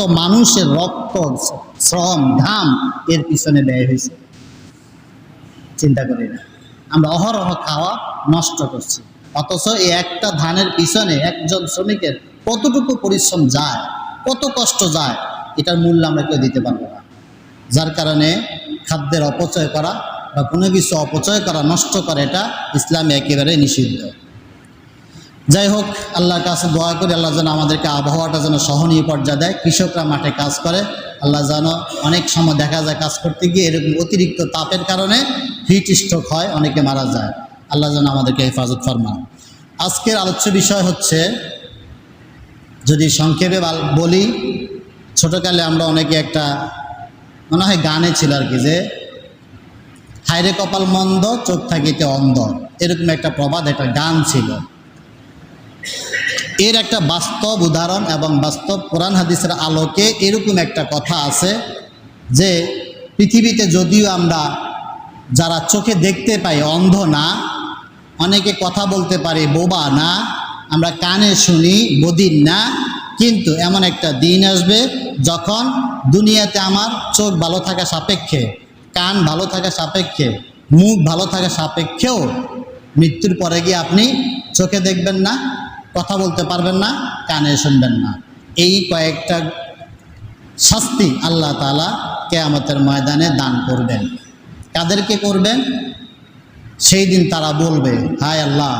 মানুষের রক্ত, শ্রম, ঘাম এর পিছনে ব্যয় হয়েছে। চিন্তা করি না। আমরা অহরহ খাওয়া নষ্ট করছি। অথচ এই একটা ধানের পিছনে একজন শ্রমিকের কতটুকু পরিশ্রম যায়, কত কষ্ট যায়, এটার মূল্য আমরা কেউ দিতে পারব না। যার কারণে খাদ্যের অপচয় করা বা কোনো কিছু অপচয় করা, নষ্ট করা, এটা ইসলামে একেবারে নিষিদ্ধ। যাই হোক, আল্লাহর কাছে দোয়া করি, আল্লাহ যেন আমাদেরকে আবহাওয়াটা যেন সহনীয় পর্যায়ে দেয়, কৃষকরা মাঠে কাজ করে, আল্লাহ যেন অনেক সময় দেখা যায় কাজ করতে গিয়ে এরকম অতিরিক্ত তাপের কারণে হিট স্ট্রোক হয়, অনেকে মারা যায়। আল্লাহ যেন আমাদেরকে হেফাজত ফরমান আজকের আলোচ্য বিষয় হচ্ছে, যদি সংক্ষেপে বলি, ছোটোকালে আমরা অনেকে একটা মনে হয় গানে ছিল আর কি যে হাইরে কপাল মন্দ, চোখ থাকিতে অন্ধ। এরকম একটা প্রবাদ, একটা গান ছিল। এর একটা বাস্তব উদাহরণ এবং বাস্তব কোরআন হাদিসের আলোকে এরকম একটা কথা আছে যে পৃথিবীতে যদিও আমরা যারা চোখে দেখতে পাই অন্ধ না, অনেকে কথা বলতে পারি বোবা না, আমরা কানে শুনি, বদিন না, কিন্তু এমন একটা দিন আসবে যখন দুনিয়াতে আমার চোখ ভালো থাকা সাপেক্ষে, কান ভালো থাকা সাপেক্ষে, মুখ ভালো থাকা সাপেক্ষেও মৃত্যুর পরে গিয়ে আপনি চোখে দেখবেন না। কথা বলতে পারবেন না, কানে শুনবেন না। এই কয়েকটা শাস্তি আল্লাহ তালা কে কেয়ামতের ময়দানে দান করবেন। কাদেরকে করবেন? সেই দিন তারা বলবে, হায় আল্লাহ,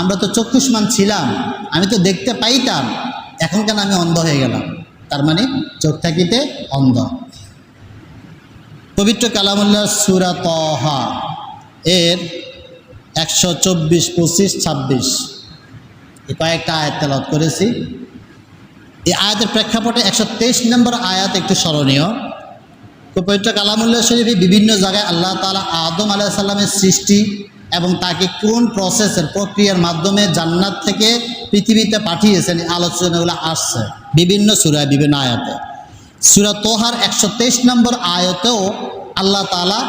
আমরা তো চক্ষুষ্মান ছিলাম, আমি তো দেখতে পাইতাম, এখন কেন আমি অন্ধ হয়ে গেলাম? তার মানে চোখ থাকিতে অন্ধ। পবিত্র কালামুল্লাহ সুরা তহা, এর একশো চব্বিশ, পঁচিশ, ছাব্বিশ। কয়েকটা আয়াত তেলাওয়াত করেছি। এই আয়াতের প্রেক্ষাপটে একশো তেইশ নম্বর আয়াত একটু স্মরণীয়। পবিত্র কালামুল্লাহ শরীফে বিভিন্ন জায়গায় আল্লাহ তালা আদম আলাহ সাল্লামের সৃষ্টি এবং তাকে কোন প্রসেসের, প্রক্রিয়ার মাধ্যমে জান্নাত থেকে পৃথিবীতে পাঠিয়েছেন আলোচনাগুলো আসছে বিভিন্ন সুরায়, বিভিন্ন আয়াতে। সুরা তোহার একশো তেইশ নম্বর আয়তেও আল্লাহ তালা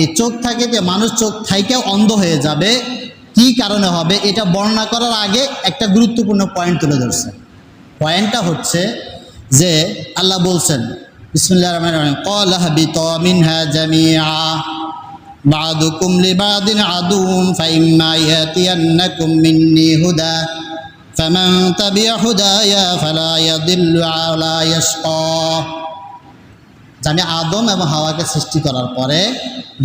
এই চোখ থাকে যে মানুষ চোখ থাইকেও অন্ধ হয়ে যাবে কারণে হবে এটা বর্ণনা করার আগে একটা গুরুত্বপূর্ণ পয়েন্ট তুলে ধরছে পয়েন্টটা হচ্ছে যে আল্লাহ বলছেন বিসমুল্লাহ রহমান রহিম قال اهبطوا منها جميعا بعضكم لبعض عدو فإما يأتينكم مني هدى فمن تبع هدايا فلا يضل ولا يشقى যে আমি আদম এবং হাওয়াকে সৃষ্টি করার পরে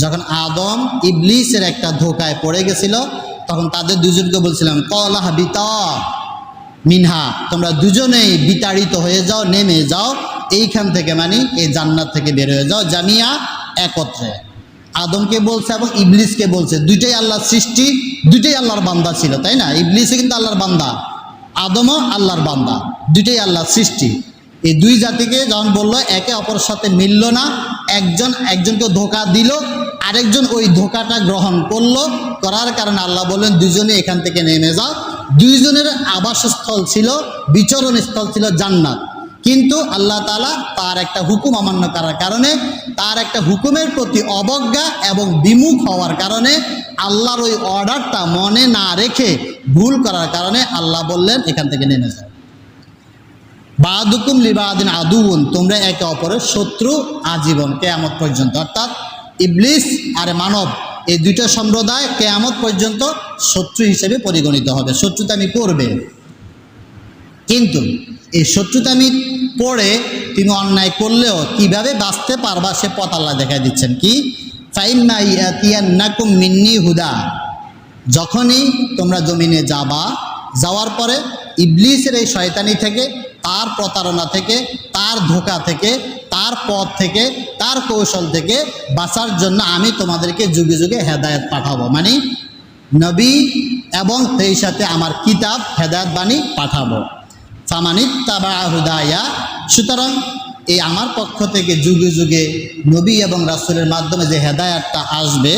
যখন আদম ইবলিসের একটা ধোকায় পড়ে গেছিল তখন তাদের দুজনকে বলছিলাম কলাহ বিতা মিনহা, তোমরা দুজনেই বিতাড়িত হয়ে যাও, নেমে যাও। এইখান থেকে মানে এই জান্নাত থেকে বের হয়ে যাও, জামিয়া একত্রে। আদমকে বলছে এবং ইবলিসকে বলছে, দুইটাই আল্লাহর সৃষ্টি, দুইটাই আল্লাহর বান্দা ছিল, তাই না? ইবলিসও কিন্তু আল্লাহর বান্দা, আদমও আল্লাহর বান্দা, দুইটাই আল্লাহর সৃষ্টি। এই দুই জাতিকে যখন বলল, একে অপরের সাথে মিলল না, একজন, একজনকে ধোকা দিল, আরেকজন ওই ধোকাটা গ্রহণ করল করার কারণে আল্লাহ বললেন, দুজনে এখান থেকে নেমে যাও। দুইজনের আবাসস্থল ছিল, বিচরণ স্থল ছিল জান্নাত। কিন্তু আল্লাহ তালা তার একটা হুকুম অমান্য করার কারণে, তার একটা হুকুমের প্রতি অবজ্ঞা এবং বিমুখ হওয়ার কারণে আল্লাহর ওই অর্ডারটা মনে না রেখে ভুল করার কারণে আল্লাহ বললেন, এখান থেকে নেমে যাও। বাদুকুম লিবাদিন আদুন তোমরা একে অপরের শত্রু আজীবন, কেয়ামত পর্যন্ত। অর্থাৎ ইবলিস আর মানব এই দুইটা সম্প্রদায় কেয়ামত পর্যন্ত শত্রু হিসেবে পরিগণিত হবে। শত্রুতামি করবে। কিন্তু এই শত্রুতামি পড়ে তিনি অন্যায় করলেও কীভাবে বাঁচতে পারবা সে পথ আল্লাহ দেখা দিচ্ছেন। কি? মিন্নি হুদা। যখনই তোমরা জমিনে যাবা, যাওয়ার পরে ইবলিসের এই শয়তানি থেকে, তার প্রতারণা থেকে, তার ধোকা থেকে তার পথ থেকে, তার কৌশল থেকে বাঁচার জন্য আমি তোমাদেরকে যুগে যুগে হেদায়ত পাঠাবো। মানে নবী এবং সেই সাথে আমার কিতাব হেদায়ত বাণী পাঠাবো। ফামানিত তাবা সুতরাং এই আমার পক্ষ থেকে যুগে যুগে নবী এবং রাসুলের মাধ্যমে যে হেদায়াতটা আসবে,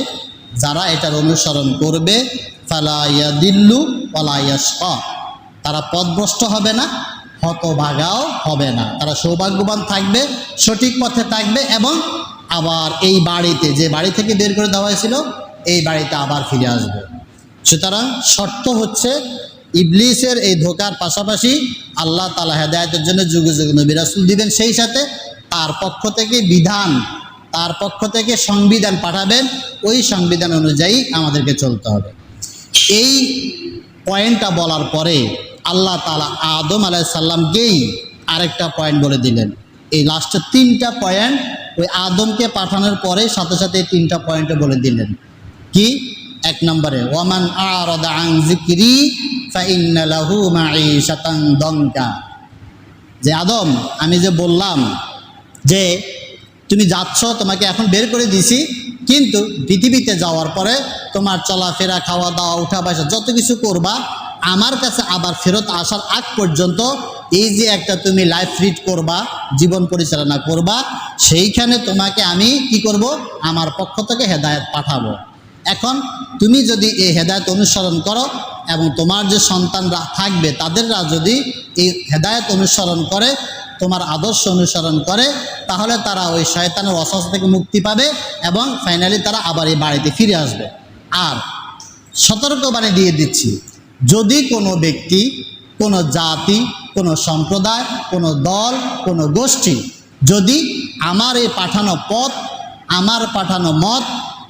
যারা এটার অনুসরণ করবে ফালাইয়া দিল্লু পলাইয়াস্ক তারা পথভ্রষ্ট হবে না হতভাগাও হবে না। তারা সৌভাগ্যবান থাকবে, সঠিক পথে থাকবে এবং আবার এই বাড়িতে, যে বাড়ি থেকে বের করে দেওয়া হয়েছিল, এই বাড়িতে আবার ফিরে আসবে। সুতরাং শর্ত হচ্ছে ইবলিসের এই ধোকার পাশাপাশি আল্লাহ তালা হেদায়তের জন্য যুগে যুগে নবী রাসুল দিবেন, সেই সাথে তার পক্ষ থেকে বিধান, তার পক্ষ থেকে সংবিধান পাঠাবেন, ওই সংবিধান অনুযায়ী আমাদেরকে চলতে হবে। এই পয়েন্টটা বলার পরে আল্লাহ তালা আদম আলাইসাল্লামকেই আরেকটা পয়েন্ট বলে দিলেন। এই লাস্টের তিনটা পয়েন্ট ওই আদমকে পাঠানোর পরে সাথে সাথে এই তিনটা পয়েন্টে বলে দিলেন। কি? এক নম্বরে, ওয়ামান আরাদা মাঈশাতান দঙ্কা। যে আদম, আমি যে বললাম যে তুমি যাচ্ছ, তোমাকে এখন বের করে দিছি, কিন্তু পৃথিবীতে যাওয়ার পরে তোমার চলাফেরা খাওয়া দাওয়া উঠা বসা যত কিছু করবা আমার কাছে আবার ফেরত আসার আগ পর্যন্ত এই যে একটা তুমি লাইফ রিড করবা, জীবন পরিচালনা করবা, সেইখানে তোমাকে আমি কি করব? আমার পক্ষ থেকে হেদায়েত পাঠাবো। এখন তুমি যদি এই হেদায়ত অনুসরণ করো এবং তোমার যে সন্তানরা থাকবে, তাদেররা যদি এই হেদায়ত অনুসরণ করে, তোমার আদর্শ অনুসরণ করে, তাহলে তারা ওই শয়তানের অসহস থেকে মুক্তি পাবে এবং ফাইনালি তারা আবার এই বাড়িতে ফিরে আসবে। আর সতর্কবাণী দিয়ে দিচ্ছি যদি কোনো ব্যক্তি, কোনো জাতি, কোনো সম্প্রদায়, কোনো দল, কোনো গোষ্ঠী যদি আমার এই পাঠানো পথ, আমার পাঠানো মত,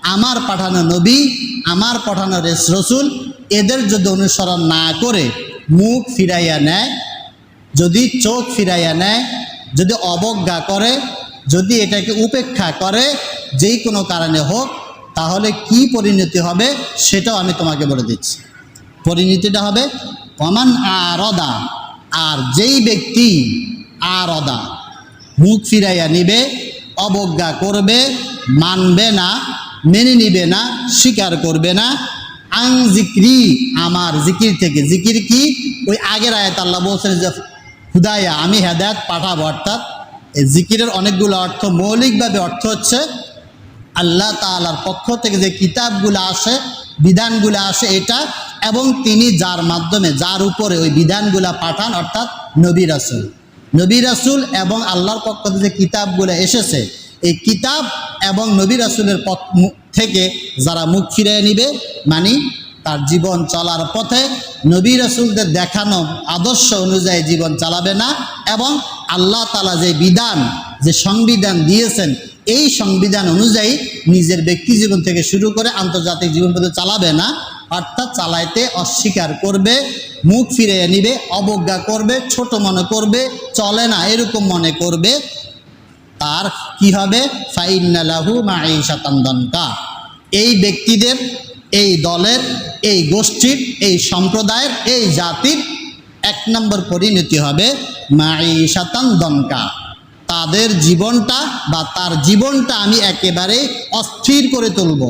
আমার পাঠানো নবী, আমার পাঠানো রেস রসুল, এদের যদি অনুসরণ না করে মুখ ফিরাইয়া নেয়, যদি চোখ ফিরাইয়া নেয়, যদি অবজ্ঞা করে, যদি এটাকে উপেক্ষা করে, যেই কোনো কারণে হোক, তাহলে কি পরিণতি হবে সেটাও আমি তোমাকে বলে দিচ্ছি। পরিণতিটা হবে অমান আরদা, আর যেই ব্যক্তি আরদা, মুখ ফিরাইয়া নিবে, অবজ্ঞা করবে, মানবে না, মেনে নিবে না, স্বীকার করবে না, আং জিক্রি, আমার জিকির থেকে। জিকির কি? ওই আগের আয়াত আল্লাহ বলছেন যে, হুদায়া, আমি হেদায়ত পাঠাবো। অর্থাৎ এই জিকিরের অনেকগুলো অর্থ, মৌলিকভাবে অর্থ হচ্ছে আল্লাহ তালার পক্ষ থেকে যে কিতাবগুলো আসে, বিধানগুলো আসে, এটা এবং তিনি যার মাধ্যমে, যার উপরে ওই বিধানগুলা পাঠান, অর্থাৎ নবী রাসুল। নবী রাসুল এবং আল্লাহর পক্ষ থেকে যে কিতাবগুলো এসেছে। এই কিতাব এবং নবী রাসুলের মু- থেকে যারা মুখ ফিরিয়ে নিবে মানে তার জীবন চলার পথে নবী রাসুলদের দেখানো আদর্শ অনুযায়ী জীবন চালাবে না এবং আল্লাহ তালা যে বিধান, যে সংবিধান দিয়েছেন, এই সংবিধান অনুযায়ী নিজের ব্যক্তি জীবন থেকে শুরু করে আন্তর্জাতিক জীবন পর্যন্ত চালাবে না। অর্থাৎ চালাইতে অস্বীকার করবে, মুখ ফিরিয়ে নিবে, অবজ্ঞা করবে, ছোট মনে করবে, চলে না এরকম মনে করবে, তার কি হবে? ফাইনালাহু মাঈশাতান্দনকা এই ব্যক্তিদের, এই দলের, এই গোষ্ঠীর, এই সম্প্রদায়ের, এই জাতির এক নম্বর পরিণতি হবে মাঈশাতান্দনকা তাদের জীবনটা বা তার জীবনটা আমি একেবারে অস্থির করে তুলব,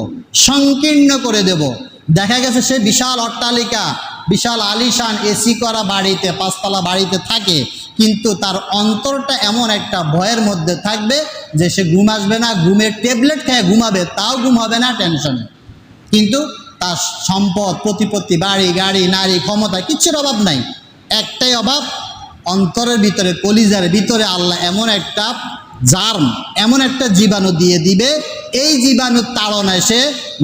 সংকীর্ণ করে দেব দেখা গেছে সে বিশাল অট্টালিকা, বিশাল আলিশান এসি করা বাড়িতে, পাঁচতলা বাড়িতে থাকে, কিন্তু তার অন্তরটা এমন একটা ভয়ের মধ্যে থাকবে যে সে ঘুম আসবে না, ঘুমের ট্যাবলেট খেয়ে ঘুমাবে, তাও ঘুম হবে না টেনশনে কিন্তু তার সম্পদ, প্রতিপত্তি, বাড়ি, গাড়ি, নারী, ক্ষমতা, কিচ্ছুর অভাব নাই। একটাই অভাব, অন্তরের ভিতরে, কলিজার ভিতরে আল্লাহ এমন একটা জার্ম এমন একটা জীবাণু দিয়ে দিবে, এই জীবাণুর তাড়নায় সে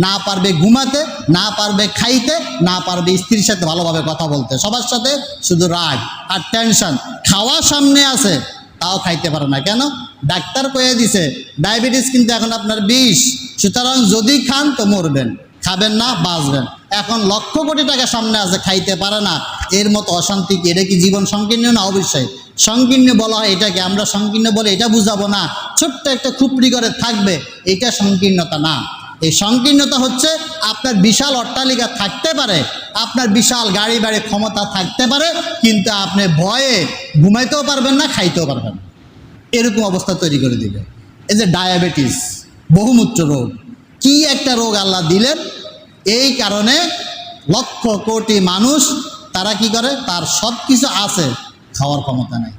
না পারবে ঘুমাতে, না পারবে খাইতে, না পারবে স্ত্রীর সাথে ভালোভাবে কথা বলতে। সবার সাথে শুধু রাগ আর টেনশন খাওয়া সামনে আছে, তাও খাইতে পারে না। কেন? ডাক্তার কয়ে দিছে, ডায়াবেটিস কিন্তু এখন আপনার বিষ। সুতরাং যদি খান তো মরবেন, খাবেন না, বাঁচবেন। এখন লক্ষ কোটি টাকা সামনে আছে, খাইতে পারে না। এর মতো অশান্তি কি? এটা কি জীবন সংকীর্ণ না অবশ্যই সংকীর্ণ বলা হয় এটাকে। আমরা সংকীর্ণ বলে এটা বুঝাবো না। ছোট্ট একটা খুপড়ি করে থাকবে, এটা সংকীর্ণতা না। এই সংকীর্ণতা হচ্ছে আপনার বিশাল অট্টালিকা থাকতে পারে, আপনার বিশাল গাড়ি বাড়ি ক্ষমতা থাকতে পারে, কিন্তু আপনি ভয়ে ঘুমাইতেও পারবেন না, খাইতেও পারবেন এরকম অবস্থা তৈরি করে দিবে। এই যে ডায়াবেটিস, বহুমূত্র রোগ, কি একটা রোগ আল্লাহ দিলেন? এই কারণে লক্ষ কোটি মানুষ তারা কি করে? তার সব কিছু আছে। খাওয়ার ক্ষমতা নাই।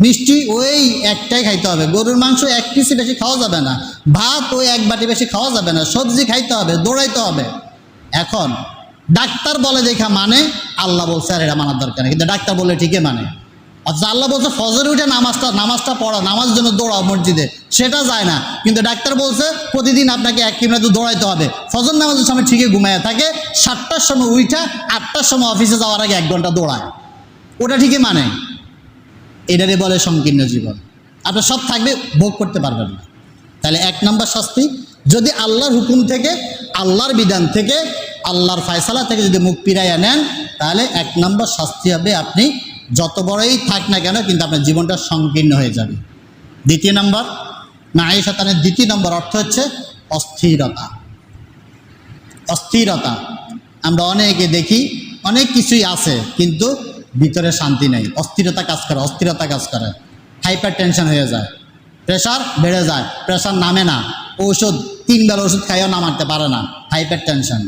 মিষ্টি ওই একটাই খাইতে হবে। গরুর মাংস এক পিসি বেশি খাওয়া যাবে না। ভাত ওই এক বাটি বেশি খাওয়া যাবে না। সবজি খাইতে হবে, দৌড়াইতে হবে। এখন, ডাক্তার বলে দেখা মানে আল্লাহ বলছে আর এটা মানার দরকার কিন্তু ডাক্তার বলে ঠিকই মানে। অথচ আল্লাহ বলছে, ফজরে উঠে নামাজটা নামাজটা পড়া, নামাজ জন্য দৌড়াও মসজিদে। সেটা যায় না। কিন্তু ডাক্তার বলছে, প্রতিদিন আপনাকে এক কিলোমিটার দৌড়াইতে হবে। ফজর নামাজের সময় ঠিকই ঘুমায় থাকে, সাতটার সময় উঠা আটটার সময় অফিসে যাওয়ার আগে এক ঘণ্টা দৌড়ায়। ওটা ঠিকই মানে। এটারে বলে সংকীর্ণ জীবন। আপনার সব থাকবে, ভোগ করতে পারবেন না। তাহলে এক নম্বর শাস্তি, যদি আল্লাহর হুকুম থেকে, আল্লাহর বিধান থেকে, আল্লাহর ফায়সালা থেকে যদি মুখ পিরাইয়া নেন, তাহলে এক নম্বর শাস্তি হবে আপনি যত বড়ই থাক না কেন, কিন্তু আপনার জীবনটা সংকীর্ণ হয়ে যাবে। দ্বিতীয় নম্বর না এই শতানের দ্বিতীয় নম্বর অর্থ হচ্ছে অস্থিরতা। অস্থিরতা, আমরা অনেকে দেখি, অনেক কিছুই আছে, কিন্তু ভিতরে শান্তি নেই, অস্থিরতা কাজ করে, অস্থিরতা কাজ করে। হাইপার টেনশন হয়ে যায়। প্রেশার বেড়ে যায় প্রেশার নামে না। ঔষধ তিন বেলা ওষুধ খাইও নামাতে পারে না হাইপার টেনশন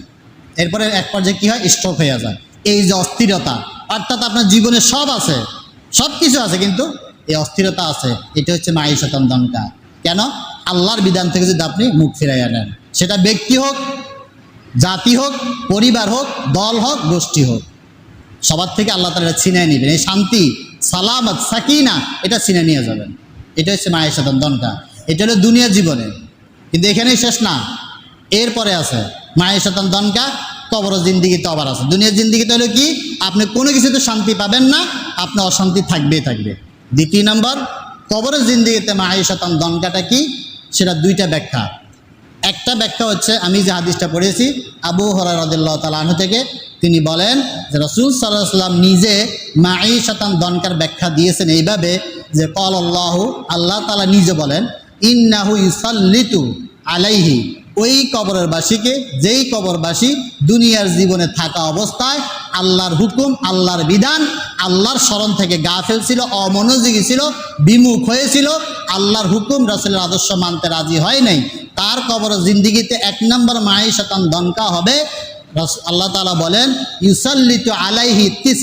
এরপরে এক পর্যায়ে কী হয়? স্ট্রোক হয়ে যায়। এই যে অস্থিরতা, অর্থাৎ আপনার জীবনে সব আছে সব কিছু আছে কিন্তু এই অস্থিরতা আছে। এটা হচ্ছে মাই শতান দনকা। কেন? আল্লাহর বিধান থেকে যদি আপনি মুখ ফিরাইয়া আনেন সেটা ব্যক্তি হোক, জাতি হোক, পরিবার হোক, দল হোক, গোষ্ঠী হোক। সবার থেকে আল্লাহ তালা ছিনে নেবেন। এই শান্তি, সালামত, সাকিনা, এটা ছিনে নিয়ে যাবেন। এটা হচ্ছে মায়ের সাথে দনকা এটা হলো দুনিয়ার জীবনে। কিন্তু এখানেই শেষ না। এরপরে আছে, মায়ের সাথে দনকা কবর জিন্দিগিতে আবার আছে। দুনিয়ার জিন্দিগিতে হলো কি, আপনি কোনো কিছুতে শান্তি পাবেন না আপনি অশান্তি থাকবেই থাকবে। দ্বিতীয় নম্বর, কবরের জিন্দিগিতে মায়ের শতান দনকাটা কি, সেটা দুইটা ব্যাখ্যা। একটা ব্যাখ্যা হচ্ছে, আমি যে হাদিসটা পড়েছি, আবু হরারদুল্লাহ তালাহু থেকে তিনি বলেন যে রসুল সাল্লাহ সাল্লাম নিজে মাই শতান দনকার ব্যাখ্যা দিয়েছেন এইভাবে যে কল আল্লাহ আল্লাহ তালা নিজে বলেন, ইন্নাহু ইউসাল্লিতু আলাইহি ওই কবরের বাসীকে যেই কবরবাসী দুনিয়ার জীবনে থাকা অবস্থায় আল্লাহর হুকুম, আল্লাহর বিধান, আল্লাহর স্মরণ থেকে গা ফেলছিল অমনোযোগী ছিল, বিমুখ হয়েছিল, আল্লাহর হুকুম রাসুলের আদর্শ মানতে রাজি হয় নাই। তার কবর জিন্দিগিতে এক নম্বর মাই শতান দনকা হবে আল্লাহ তালা বলেন, ইউসাল্লিত আলাইহি তিস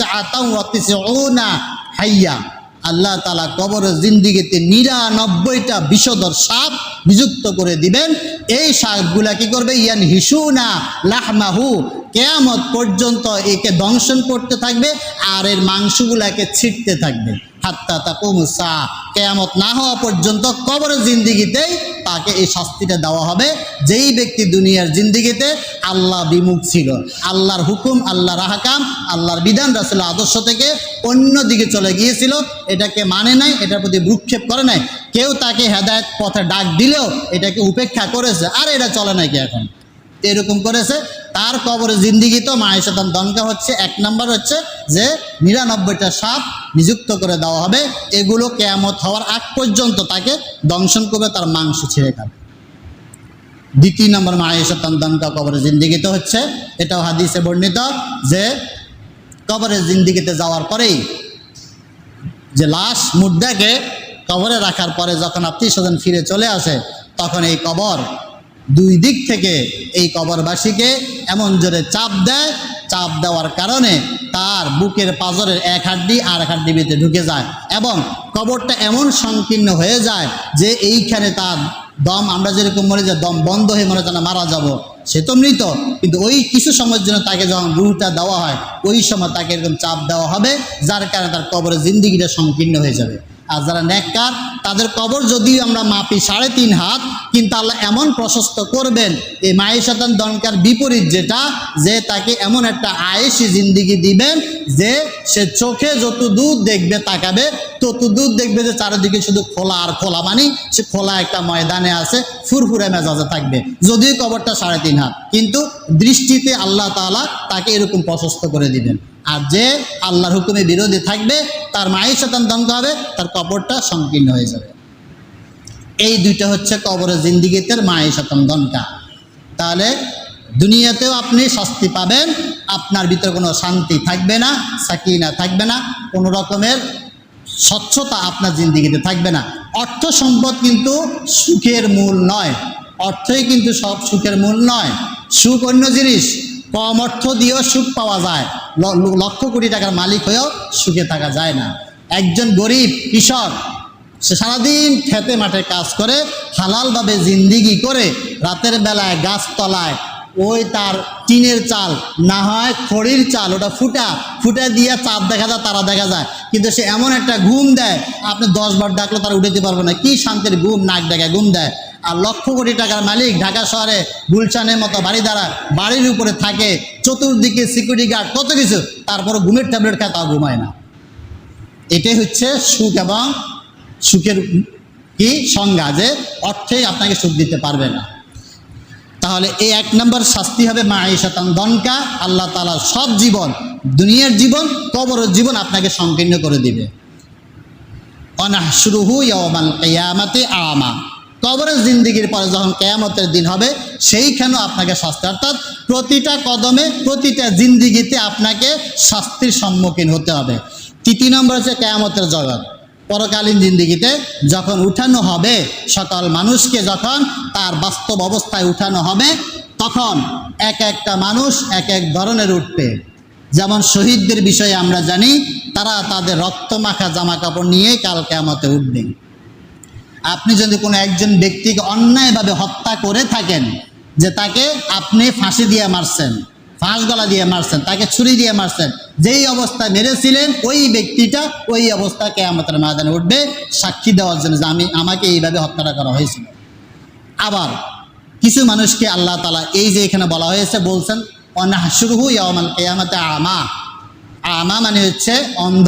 হাইয়া। আল্লাহ তালা কবর জিন্দিগিতে নিরানব্বইটা বিষধর সাপ নিযুক্ত করে দিবেন। এই সাপগুলা কি করবে? ইয়ান হিসু হিসুনা লাহমাহু কেয়ামত পর্যন্ত একে দংশন করতে থাকবে, আর এর মাংসগুলাকে ছিটতে থাকবে। হাত্তা তা তাকুমুসা কেয়ামত না হওয়া পর্যন্ত কবরের জিন্দিগিতেই তাকে এই শাস্তিটা দেওয়া হবে। যেই ব্যক্তি দুনিয়ার জিন্দিগিতে আল্লাহ বিমুখ ছিল, আল্লাহর হুকুম, আল্লাহর আহকাম, আল্লাহর বিধান রাসুল আদর্শ থেকে অন্য দিকে চলে গিয়েছিল, এটাকে মানে নাই, এটার প্রতি ভ্রুক্ষেপ করে নাই। কেউ তাকে হেদায়ত পথে ডাক দিলেও এটাকে উপেক্ষা করেছে, আর এটা চলে নাকি এখন? এরকম করেছে, তার কবরে জিন্দিগি তো মায়ের শতান দনকা হচ্ছে, এক নম্বর হচ্ছে যে নিরানব্বইটা সাপ নিযুক্ত করে দেওয়া হবে। এগুলো কেয়ামত হওয়ার আগ পর্যন্ত তাকে দংশন করবে, তার মাংস ছিঁড়ে খাবে। দ্বিতীয় নম্বর মায়ের শতান দনকা কবরে জিন্দিগিতে হচ্ছে, এটাও হাদিসে বর্ণিত যে কবরের জিন্দিগিতে যাওয়ার পরেই যে লাশ মুদ্রাকে কবরে রাখার পরে যখন আত্মীয় স্বজন ফিরে চলে আসে, তখন এই কবর দুই দিক থেকে এই কবরবাসীকে এমন জোরে চাপ দেয়, চাপ দেওয়ার কারণে তার বুকের পাজরের এক হাড্ডি আর এক হাড্ডি ভিতরে ঢুকে যায় এবং কবরটা এমন সংকীর্ণ হয়ে যায় যে এইখানে তার দম, আমরা যেরকম মনে যে দম বন্ধ হয়ে মনে হয় মারা যাব। সে তো মৃত, কিন্তু ওই কিছু সময়ের জন্য তাকে যখন রুহটা দেওয়া হয়, ওই সময় তাকে এরকম চাপ দেওয়া হবে, যার কারণে তার কবরের জিন্দিগিটা সংকীর্ণ হয়ে যাবে। আর যারা নেককার, তাদের কবর যদিও আমরা মাপি সাড়ে তিন হাত, কিন্তু আল্লাহ এমন প্রশস্ত করবেন, এই মায়ের শতান দনকার বিপরীত যেটা, যে তাকে এমন একটা আয়েসি জিন্দিগি দিবেন, যে সে চোখে যত দূর দেখবে তাকাবে, তত দূর দেখবে যে চারিদিকে শুধু খোলা আর খোলা মানে সে খোলা একটা ময়দানে আছে, ফুরফুরে মেজাজে থাকবে, যদিও কবরটা সাড়ে তিন হাত। কিন্তু দৃষ্টিতে আল্লাহ তাআলা তাকে এরকম প্রশস্ত করে দিবেন। আর যে আল্লাহর হুকুমে বিরোধী থাকবে, তার মায়ের শতান দন্ত হবে, তার কবরটা সংকীর্ণ হয়ে যাবে। এই দুইটা হচ্ছে কবরের জিন্দিগিতে মায়ের শতান দনকা তাহলে দুনিয়াতেও আপনি শাস্তি পাবেন, আপনার ভিতরে কোনো শান্তি থাকবে না, সাকিনা থাকবে না, কোনো রকমের স্বচ্ছতা আপনার জিন্দিগিতে থাকবে না। অর্থ সম্পদ কিন্তু সুখের মূল নয়। অর্থই কিন্তু সব সুখের মূল নয়। সুখ অন্য জিনিস, কম অর্থ দিয়েও সুখ পাওয়া যায়। লক্ষ কোটি টাকার মালিক হয়েও সুখে থাকা যায় না। একজন গরিব কৃষক, সে সারাদিন খেতে মাঠে কাজ করে, হালালভাবে জিন্দিগি করে রাতের বেলায় গাছতলায় ওই তার টিনের চাল, না হয় খড়ির চাল, ওটা ফুটা ফুটা দিয়ে চাঁদ দেখা যায়, তারা দেখা যায়। কিন্তু সে এমন একটা ঘুম দেয়, আপনি দশ বার ডাকলে তারা উঠাতে পারবে না। কি শান্তির ঘুম, নাক ডাকায় ঘুম দেয়। আর লক্ষ কোটি টাকার মালিক ঢাকা শহরে গুলশানের মতো বাড়ি দ্বারা বাড়ির উপরে থাকে, চতুর্দিকে সিকিউরিটি গার্ড কত কিছু তারপর ঘুমের ট্যাবলেট খায়, তাও ঘুমায় না। এটাই হচ্ছে সুখ এবং সুখের কি? সংজ্ঞা যে অর্থেই আপনাকে সুখ দিতে পারবে না। তাহলে এই এক নম্বর শাস্তি হবে মা ঈশাতান দনকা আল্লাহ তালা সব জীবন, দুনিয়ার জীবন, কবরের জীবন আপনাকে সংকীর্ণ করে দিবে। অনাহসুরুহু ইয়ামাল কেয়ামাতে আমা। কবরের জিন্দিগির পরে যখন কেয়ামতের দিন হবে, সেইখানেও আপনাকে শাস্তি, অর্থাৎ প্রতিটা কদমে, প্রতিটা জিন্দিগিতে আপনাকে শাস্তির সম্মুখীন হতে হবে। তৃতীয় নম্বর হচ্ছে কেয়ামতের জগৎ। পরকালীন জিন্দিগিতে যখন উঠানো হবে, সকল মানুষকে যখন তার বাস্তব অবস্থায় উঠানো হবে, তখন এক একটা মানুষ এক এক ধরনের উঠবে। যেমন শহীদদের বিষয়ে আমরা জানি, তারা তাদের রক্তমাখা জামা কাপড় নিয়েই কাল কেয়ামতে উঠবে। আপনি যদি কোনো একজন ব্যক্তিকে অন্যায়ভাবে হত্যা করে থাকেন, যে তাকে আপনি ফাঁসি দিয়ে মারছেন, ফাঁস গলা দিয়ে মারছেন, তাকে ছুরি দিয়ে মারছেন, যেই অবস্থায় মেরেছিলেন, ওই ব্যক্তিটা ওই অবস্থা কেয়ামতের ময়দানে উঠবে, সাক্ষী দেওয়ার জন্য যে আমি, আমাকে এইভাবে হত্যাটা করা হয়েছিল। আবার কিছু মানুষকে আল্লাহ তালা এই যে এখানে বলা হয়েছে, বলছেন, অনাহসুরহু ইয়ামাল কেয়ামতে আমা। আমা মানে হচ্ছে অন্ধ।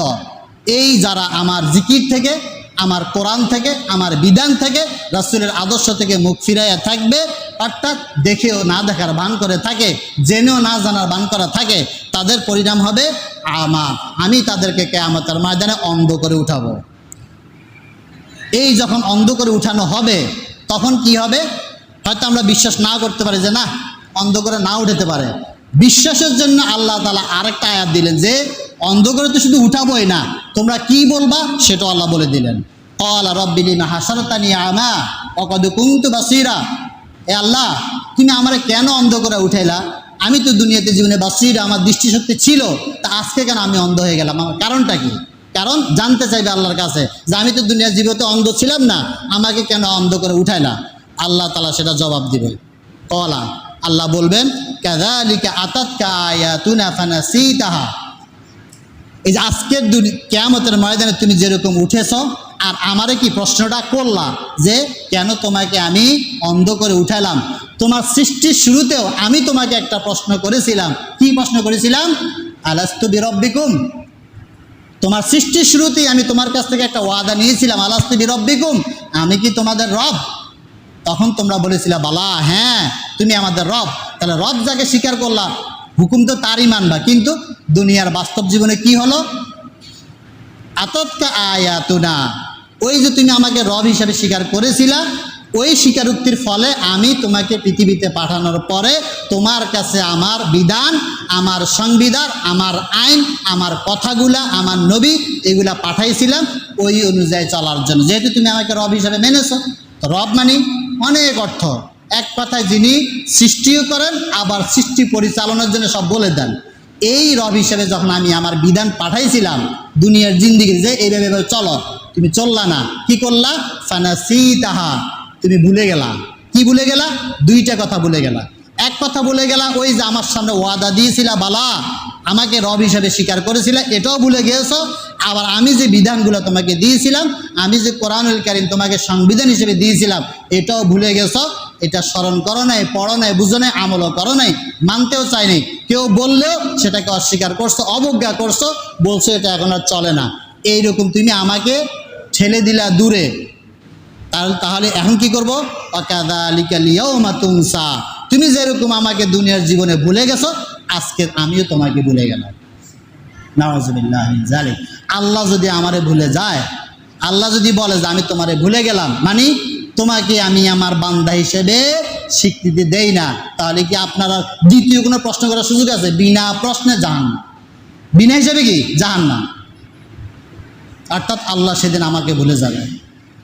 এই যারা আমার জিকির থেকে আমার কোরআন থেকে, আমার বিধান থেকে, রাসুলের আদর্শ থেকে মুখ ফিরাইয়া থাকবে, অর্থাৎ দেখেও না দেখার বান করে থাকে, জেনেও না জানার বান করা থাকে, তাদের পরিণাম হবে আমা। আমি তাদেরকে কেয়ামতের ময়দানে অন্ধ করে উঠাবো। এই যখন অন্ধ করে উঠানো হবে, তখন কি হবে? হয়তো আমরা বিশ্বাস না করতে পারি যে না, অন্ধ করে না উঠাতে পারে। বিশ্বাসের জন্য আল্লাহ তালা আরেকটা আয়াত দিলেন যে অন্ধ করে তো শুধু উঠাবোই না, তোমরা কি বলবা সেটাও আল্লাহ বলে দিলেন। কলা রব্বিলি হাসারতানি আমা অকদ বাসিরা। এ আল্লাহ, তুমি আমারে কেন অন্ধ করে উঠাইলা? আমি তো দুনিয়াতে জীবনে বাসিরা, আমার দৃষ্টিশক্তি ছিল, তা আজকে কেন আমি অন্ধ হয়ে গেলাম? আমার কারণটা কি? কারণ জানতে চাইবে আল্লাহর কাছে যে আমি তো দুনিয়ার জীবতে অন্ধ ছিলাম না, আমাকে কেন অন্ধ করে উঠাইলা? আল্লাহ তালা সেটা জবাব দিবে। কলা আল্লাহ বলবেন কাদালিকা আতাত সি ফানাসিতাহা। এই যে আজকের কেয়ামতের ময়দানে তুমি যেরকম উঠেছ, আর আমারে কি প্রশ্নটা করলা যে, কেন তোমাকে আমি অন্ধ করে উঠালাম? তোমার সৃষ্টির শুরুতেও আমি তোমাকে একটা প্রশ্ন করেছিলাম। কি প্রশ্ন করেছিলাম? আলাস্তু বিরব্বিকুম। তোমার সৃষ্টির শুরুতেই আমি তোমার কাছ থেকে একটা ওয়াদা নিয়েছিলাম, আলাস্তু বিরব্বিকুম। আমি কি তোমাদের রব? তখন তোমরা বলেছিলে, বালা হ্যাঁ তুমি আমাদের রব। তাহলে রব যাকে স্বীকার করলা হুকুম তো তারই মানবা কিন্তু দুনিয়ার বাস্তব জীবনে কি হলো? আতৎকা আয়াতুনা। ওই যে তুমি আমাকে রব হিসাবে স্বীকার করেছিলা, ওই স্বীকারোক্তির ফলে আমি তোমাকে পৃথিবীতে পাঠানোর পরে তোমার কাছে আমার বিধান, আমার সংবিধান, আমার আইন, আমার কথাগুলা, আমার নবী এগুলা পাঠাইছিলাম ওই অনুযায়ী চলার জন্য। যেহেতু তুমি আমাকে রব হিসাবে মেনেছো রব মানে অনেক অর্থ। এক কথায় যিনি সৃষ্টিও করেন, আবার সৃষ্টি পরিচালনার জন্য সব বলে দেন। এই রব হিসেবে যখন আমি আমার বিধান পাঠাইছিলাম, দুনিয়ার জিন্দিগি যে এইভাবে চলো, তুমি চললা না। কি করলা? ফানাসি তাহা তুমি ভুলে গেলা। কি ভুলে গেলা? দুইটা কথা ভুলে গেলা। এক কথা বলে গেলা, ওই যে আমার সামনে ওয়াদা দিয়েছিলা, বালা, আমাকে রব হিসাবে স্বীকার করেছিলে, এটাও ভুলে গিয়েছো। আবার আমি যে বিধানগুলো তোমাকে দিয়েছিলাম, আমি যে কোরআনুল কারিম তোমাকে সংবিধান হিসেবে দিয়েছিলাম, এটাও ভুলে গেছো। এটা স্মরণ করো নাই, পড়ো নাই, বুঝো নাই, আমলও করো নাই, মানতেও চাই নাই। কেউ বললেও সেটাকে অস্বীকার করছ, অবজ্ঞা করছ, বলছো এটা এখন আর চলে না। এইরকম তুমি আমাকে ঠেলে দিলা দূরে। তাহলে এখন কি করব? তুমসা তুমি যেরকম আমাকে দুনিয়ার জীবনে ভুলে গেছো, আজকে আমিও তোমাকে ভুলে গেলাম। জালিক আল্লাহ যদি আমারে ভুলে যায়, আল্লাহ যদি বলে যে আমি তোমারে ভুলে গেলাম মানে তোমাকে আমি আমার বান্দা হিসেবে স্বীকৃতি দেই না। তাহলে কি আপনারা দ্বিতীয় কোনো প্রশ্ন করার সুযোগ আছে? বিনা প্রশ্নে জাহান না বিনা হিসেবে কি? জাহান না অর্থাৎ আল্লাহ সেদিন আমাকে ভুলে যাবে।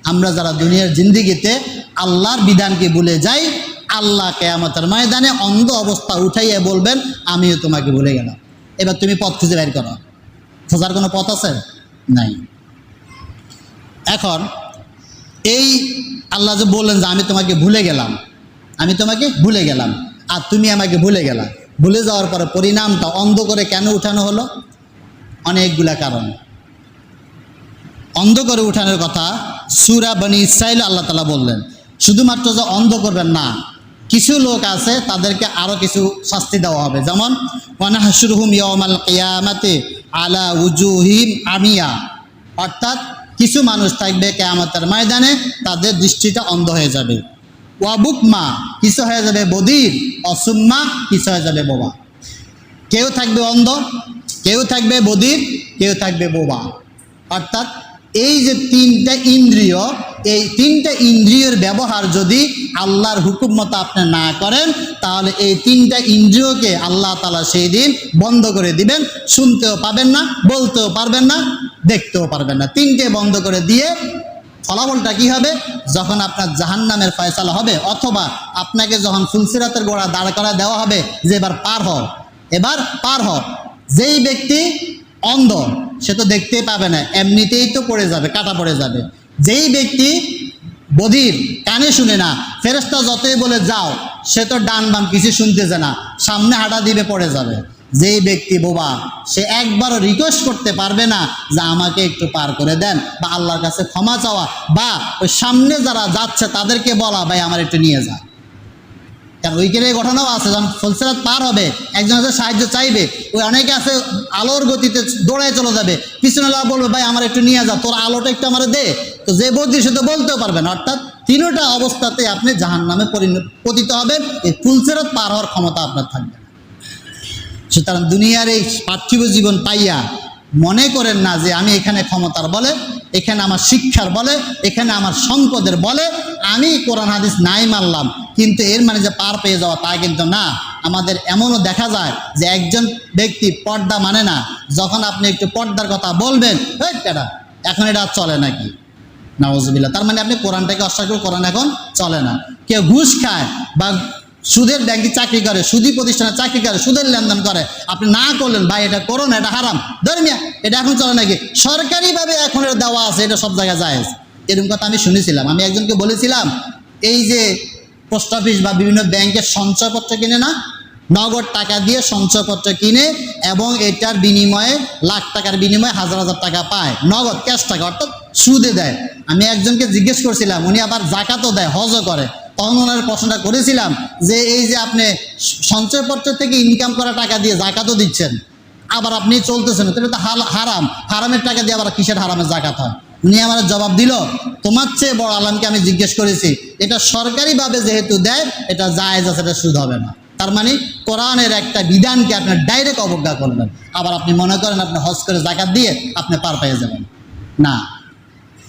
আমরা যারা দুনিয়ার জিন্দিগিতে আল্লাহর বিধানকে ভুলে যাই আল্লাহকে আমাদের ময়দানে অন্ধ অবস্থা উঠাইয়া বলবেন, আমিও তোমাকে ভুলে গেলাম। এবার তুমি পথ খুঁজে বের করো। খোঁজার কোনো পথ আছে? নাই। এখন এই আল্লাহ যে বললেন যে, আমি তোমাকে ভুলে গেলাম। আমি তোমাকে ভুলে গেলাম। আর তুমি আমাকে ভুলে গেলা। ভুলে যাওয়ার পরে পরিণামটা অন্ধ করে কেন উঠানো হলো? অনেকগুলা কারণ। অন্ধ করে উঠানোর কথা সুরা বনি ইসরাইল আল্লাহ তালা বললেন। শুধুমাত্র যে অন্ধ করবেন না, কিছু লোক আছে তাদেরকে আরও কিছু শাস্তি দেওয়া হবে। যেমন ওয়ানাহাসুরহুম ইয়মাল কিয়ামাতে আলা উজুহিম আমিয়া। অর্থাৎ কিছু মানুষ থাকবে কেয়ামতের ময়দানে, তাদের দৃষ্টিটা অন্ধ হয়ে যাবে। ওয়াবুকমা কিছু হয়ে যাবে বদির, অসুম্মা, কিছু হয়ে যাবে বোবা। কেউ থাকবে অন্ধ, কেউ থাকবে বদির, কেউ থাকবে বোবা। অর্থাৎ এই যে তিনটা ইন্দ্রিয়, এই তিনটা ইন্দ্রিয়ের ব্যবহার যদি আল্লাহর হুকুম মতো আপনি না করেন, তাহলে এই তিনটা ইন্দ্রিয়কে আল্লাহ তালা সেই দিন বন্ধ করে দিবেন, শুনতেও পাবেন না, বলতেও পারবেন না, দেখতেও পারবেন না। তিনটে বন্ধ করে দিয়ে ফলাফলটা কি হবে? যখন আপনার জাহান্নামের ফয়সালা হবে, অথবা আপনাকে যখন ফুলসিরাতের গোড়া দাঁড় করা দেওয়া হবে, যে এবার পার হও, এবার পার হও। যেই ব্যক্তি অন্ধ সে তো দেখতেই পাবে না, এমনিতেই তো পড়ে যাবে, কাটা পড়ে যাবে। যেই ব্যক্তি বধির, কানে শুনে না ফেরেস্তা যতই বলে যাও, সে তো ডান বাম কিছু শুনতেছে না, সামনে হাঁটা দিবে, পড়ে যাবে। যেই ব্যক্তি বোবা, সে একবারও রিকোয়েস্ট করতে পারবে না যে আমাকে একটু পার করে দেন বা আল্লাহর কাছে ক্ষমা চাওয়া, বা ওই সামনে যারা যাচ্ছে তাদেরকে বলা, ভাই, আমার একটু নিয়ে যা। কারণ এই ঘটনাও আছে যখন ফুলসেরাত পার হবে, একজন আছে সাহায্য চাইবে, ওই অনেকে আছে আলোর গতিতে দৌড়ায় চলে যাবে, পিছনে লাগা বলবে ভাই, আমার একটু নিয়ে যা, তোর আলোটা একটু আমার দে তো যে বৌদ্ধি সে তো বলতেও পারবে না, অর্থাৎ তিনোটা অবস্থাতে আপনি জাহান নামে পতিত হবেন, এই ফুলসেরাত পার হওয়ার ক্ষমতা আপনার থাকবে। সুতরাং দুনিয়ার এই পার্থিব জীবন পাইয়া মনে করেন না যে আমি এখানে ক্ষমতার বলে, এখানে আমার শিক্ষার বলে, এখানে আমার সম্পদের বলে, আমি কোরআন হাদিস নাই মানলাম কিন্তু এর মানে যে পার পেয়ে যাওয়া তা কিন্তু না। আমাদের এমনও দেখা যায় যে একজন ব্যক্তি পর্দা মানে না যখন আপনি একটু পর্দার কথা বলবেন "এই কেডা, এখন এটা চলে নাকি? নওয়াজবিল্লা তার মানে আপনি কোরআনটাকে অস্বীকার করে কোরআন এখন চলে না। কেউ ঘুষ খায় বা সুদের ব্যাংকে চাকরি করে সুদি প্রতিষ্ঠানে চাকরি করে সুদের লেনদেন করে আপনি না করলেন ভাই এটা করো না এটা হারাম। ধর্মিয়া এটা এখন চলে নাকি? সরকারিভাবে এখন এটা দেওয়া আছে এটা সব জায়গায় যায় এরকম কথা আমি শুনেছিলাম। আমি একজনকে বলেছিলাম এই যে পোস্ট অফিস বা বিভিন্ন ব্যাংকের সঞ্চয়পত্র কিনে না? নগদ টাকা দিয়ে সঞ্চয়পত্র কিনে এবং এটার বিনিময়ে লাখ টাকার বিনিময়ে হাজার হাজার টাকা পায়। নগদ ক্যাশ টাকা, অর্থাৎ সুদে দেয়। আমি একজনকে জিজ্ঞেস করছিলাম, উনি আবার জাকাতও দেয়, হজও করে। তখন ওনার প্রশ্নটা করেছিলাম যে, এই যে আপনি সঞ্চয়পত্র থেকে ইনকাম করা টাকা দিয়ে জাকাতও দিচ্ছেন, আবার আপনি চলতেছেন, তাহলে তো হারাম। হারামের টাকা দিয়ে আবার কিসের হারামের জাকাত হয়? উনি আমার জবাব দিল, তোমার চেয়ে বড় আলমকে আমি জিজ্ঞেস করেছি, এটা সরকারিভাবে যেহেতু দেয়, এটা জায়েজ আছে, এটা সুদ হবে না। তার মানে কোরআনের একটা বিধানকে আপনার ডাইরেক্ট অবজ্ঞা করবেন। আবার আপনি মনে করেন আপনি হজ করে জাকাত দিয়ে আপনি পার পেয়ে যাবেন। না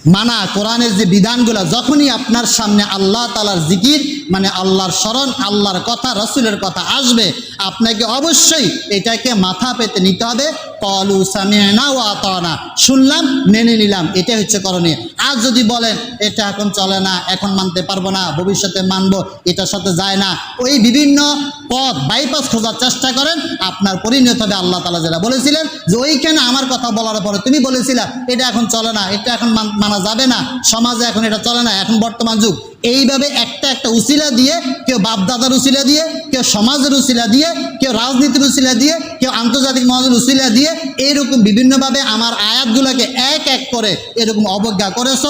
মানা কোরআনের যে বিধানগুলো, যখনই আপনার সামনে আল্লাহ তালার জিকির মানে আল্লাহর স্মরণ, আল্লাহর কথা, রসুলের কথা আসবে, আপনাকে অবশ্যই এটাকে মাথা পেতে নিতে হবে। কলু সামিনা ও আতনা। শুনলাম, মেনে নিলাম এটা হচ্ছে করণীয়। আর যদি বলেন, এটা এখন চলে না, এখন মানতে পারব না, ভবিষ্যতে মানবো, এটার সাথে যায় না। ওই বিভিন্ন পথ বাইপাস খোঁজার চেষ্টা করেন, আপনার পরিণত হবে আল্লাহ তালা যেটা বলেছিলেন, যে ওইখানে আমার কথা বলার পরে তুমি বলেছিলা, এটা এখন চলে না, এটা এখন মান- মানা যাবে না, সমাজে এখন এটা চলে না, এখন বর্তমান যুগ। এইভাবে একটা একটা উচিলা দিয়ে, কেউ বাপদাদার উচিলা দিয়ে, কেউ সমাজের উচিলা দিয়ে, কেউ রাজনীতির উচিলা দিয়ে, কেউ আন্তর্জাতিক মহাজের উচিলা দিয়ে, এইরকম বিভিন্নভাবে আমার আয়াতগুলোকে এক এক করে এরকম অবজ্ঞা করেছ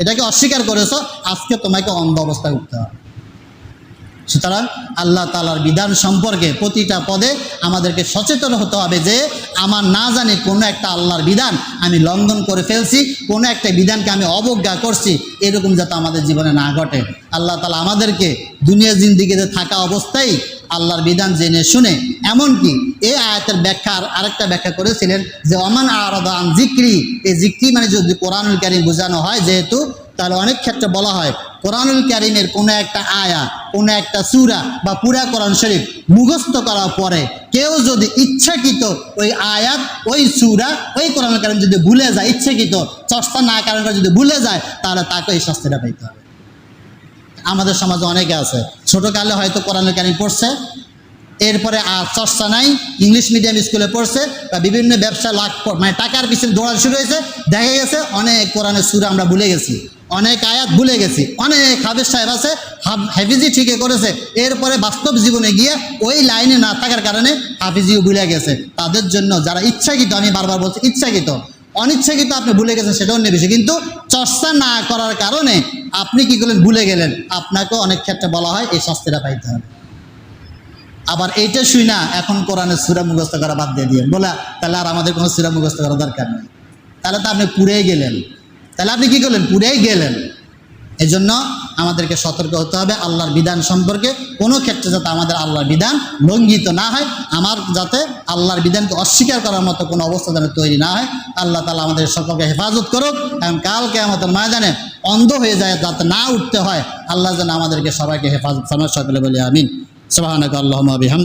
এটাকে অস্বীকার করেছ, আজকে তোমাকে অন্ধ অবস্থায় উঠতে হবে। সুতরাং আল্লাহ তালার বিধান সম্পর্কে প্রতিটা পদে আমাদেরকে সচেতন হতে হবে যে আমার না জানি কোনো একটা আল্লাহর বিধান আমি লঙ্ঘন করে ফেলছি, কোনো একটা বিধানকে আমি অবজ্ঞা করছি, এরকম যাতে আমাদের জীবনে না ঘটে। আল্লাহ তালা আমাদেরকে দুনিয়া জিন্দিগিতে থাকা অবস্থায় আল্লাহর বিধান জেনে শুনে, এমনকি এই আয়াতের ব্যাখ্যা আর আরেকটা ব্যাখ্যা করেছিলেন যে অমান আরাদান জিক্রি এই জিক্রি মানে যদি কোরআনুল কারিম বোঝানো হয় যেহেতু তাহলে অনেক ক্ষেত্রে বলা হয়, কোরআনুল কারিমের কোনো একটা আয়া, কোনো একটা সুরা বা পুরা কোরআন শরীফ মুখস্থ করার পরে কেউ যদি ইচ্ছাকৃত ওই আয়াত, ওই সুরা, ওই কোরআন কারিম যদি ভুলে যায়, ইচ্ছাকৃত চর্চা না কারণ করে যদি ভুলে যায়, তাহলে তাকে এই শাস্তিটা পাইতে হবে। আমাদের সমাজে অনেকে আছে, ছোটোকালে হয়তো কোরআনুল কারিম পড়ছে এরপরে আর চর্চা নাই ইংলিশ মিডিয়াম স্কুলে পড়ছে, বা বিভিন্ন ব্যবসা প- মানে টাকার পিছনে দৌড়া শুরু হয়েছে। দেখা গেছে অনেক কোরআনের সুর আমরা ভুলে গেছি, অনেক আয়াত ভুলে গেছি, অনেক হাফিজ সাহেব আছে, হাফ- হাফিজি ঠিকই করেছে। এরপরে বাস্তব জীবনে গিয়ে ওই লাইনে না থাকার কারণে হাফিজিও ভুলে গেছে। তাদের জন্য যারা ইচ্ছাকৃত, আমি বারবার বলছি ইচ্ছাকৃত, অনিচ্ছাকৃত আপনি ভুলে গেছেন সেটা অন্য বিষয়, কিন্তু চর্চা না করার কারণে আপনি কি করলেন? ভুলে গেলেন। আপনাকেও অনেক ক্ষেত্রে বলা হয় এই শাস্তিটা পাইতে হবে। আবার এইটা শুই না, এখন কোরআনের সুরা মুখস্থ করা বাদ দিয়ে দিয়ে বলে, তাহলে আর আমাদের কোনো সুরা মুখস্থ করার দরকার নেই। তাহলে তো আপনি পুড়েই গেলেন। তাহলে আপনি কি করলেন? পুড়েই গেলেন। এই জন্য আমাদেরকে সতর্ক হতে হবে আল্লাহর বিধান সম্পর্কে। কোনো ক্ষেত্রে যাতে আমাদের আল্লাহর বিধান লঙ্ঘিত না হয়, আমার যাতে আল্লাহর বিধানকে অস্বীকার করার মতো কোনো অবস্থা যেন তৈরি না হয়, আল্লাহ তালা আমাদের সকলকে হেফাজত করুক। এবং কালকে আমাদের ময়দানে অন্ধ হয়ে যায়, যাতে না উঠতে হয়, আল্লাহ যেন আমাদেরকে সবাইকে হেফাজত ফরমায় সকলে বলি আমিন। سبحانك اللهم بهم